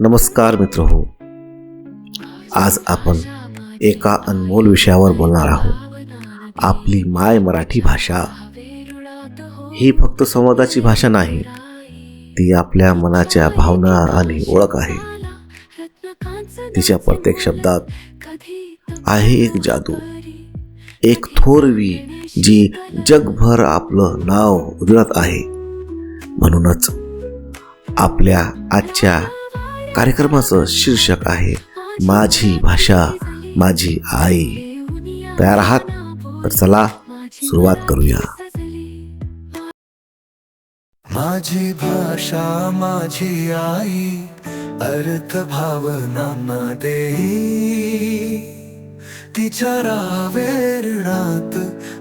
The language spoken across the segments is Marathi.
नमस्कार मित्र हो आज आपण एका अनमोल विषयावर बोलणार आहोत. आपली माय मराठी भाषा ही फक्त संवादाची भाषा नाही ती आपल्या मनाच्या भावना आणि ओळख आहे. तिच्या प्रत्येक शब्दात आहे एक जादू एक थोरवी जी जगभर आपलं नाव उजळत आहे. म्हणूनच आपल्या आजच्या कार्यक्रमाचं शीर्षक आहे माझी भाषा माझी आई. तयार आहात? तर चला सुरुवात करूया. माझी भाषा माझी आई अर्थ भावना देई तिच्या रावेरणात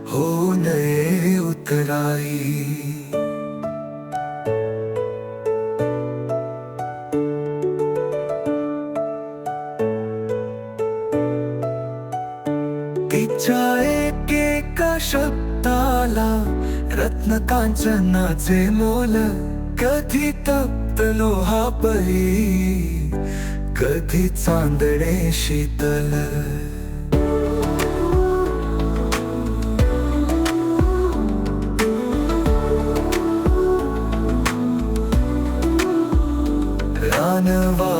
हो नये उतराई. तिच्या एकेका शब्दाला रत्न कांचनाचे मोल कधी तप्त लोहापही कधी चांदणे शीतल?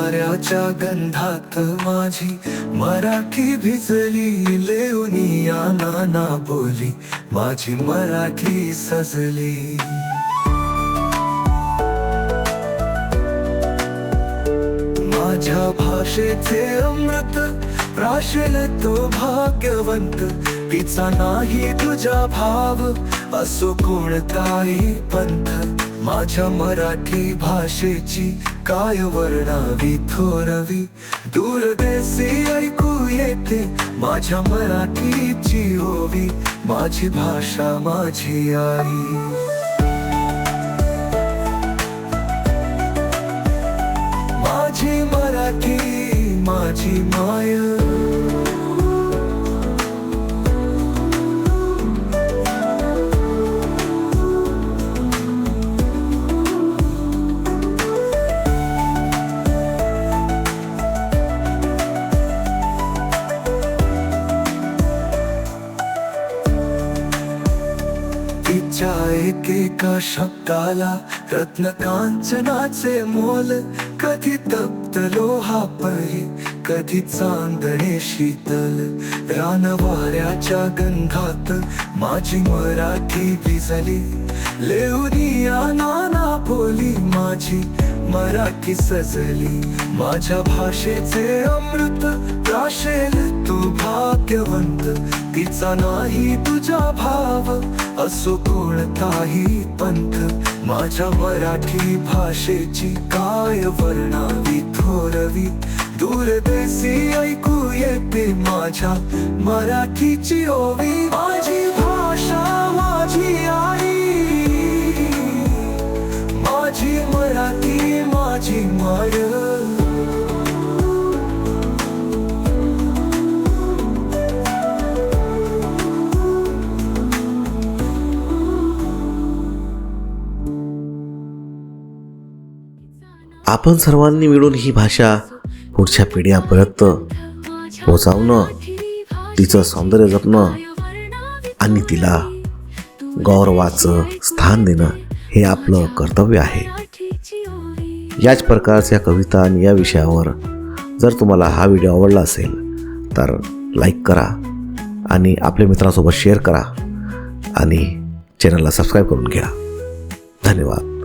वाऱ्याच्या गंधात माझी मराठी भिजली लेवनिया नाना बोली माझी मराठी सजली. माझ्या भाषेचे अमृत प्राशल तो भाग्यवंत तिचा नाही तुझा भाव असो कोणताही पंथ. माझ्या मराठी भाषेची काय वर्णावी थोरवी? दूरदेशी ऐकू येते माझ्या मराठीची ओवी. माझी भाषा माझी आई. माझी मराठी माझी माया. तिच्या एकेका शब्दाला रत्न कांचनाचे मोल कधी तप्त लोहापही कधी चांदणे शीतल. रान वाऱ्याच्या गंधात माझी मराठी भिजली लेवनिया नाना बोली माझी मराठी सजली. माझ्या भाषेचे अमृत राशेल तू भाग्यवंत. तिचा नाही तुझा भाव असो कोणताही पंथ. माझ्या मराठी भाषेची काय वर्णावी थोरवी. दूरदेशी ऐकू येते माझ्या मराठीची ओवी. माझी भाषा माझी आई. माझी मराठी माझी मराठी आपण सर्वांनी मिळून ही भाषा पुढच्या पिढ्यापर्यंत पोचावणं तिचं सौंदर्य जपणं आणि तिला गौरवाचं स्थान देणं हे आपलं कर्तव्य आहे. याच प्रकारच्या कविता आणि या विषयावर जर तुम्हाला हा व्हिडिओ आवडला असेल तर लाईक करा आणि आपल्या मित्रांसोबत शेअर करा आणि चॅनलला सबस्क्राईब करून घ्या. धन्यवाद.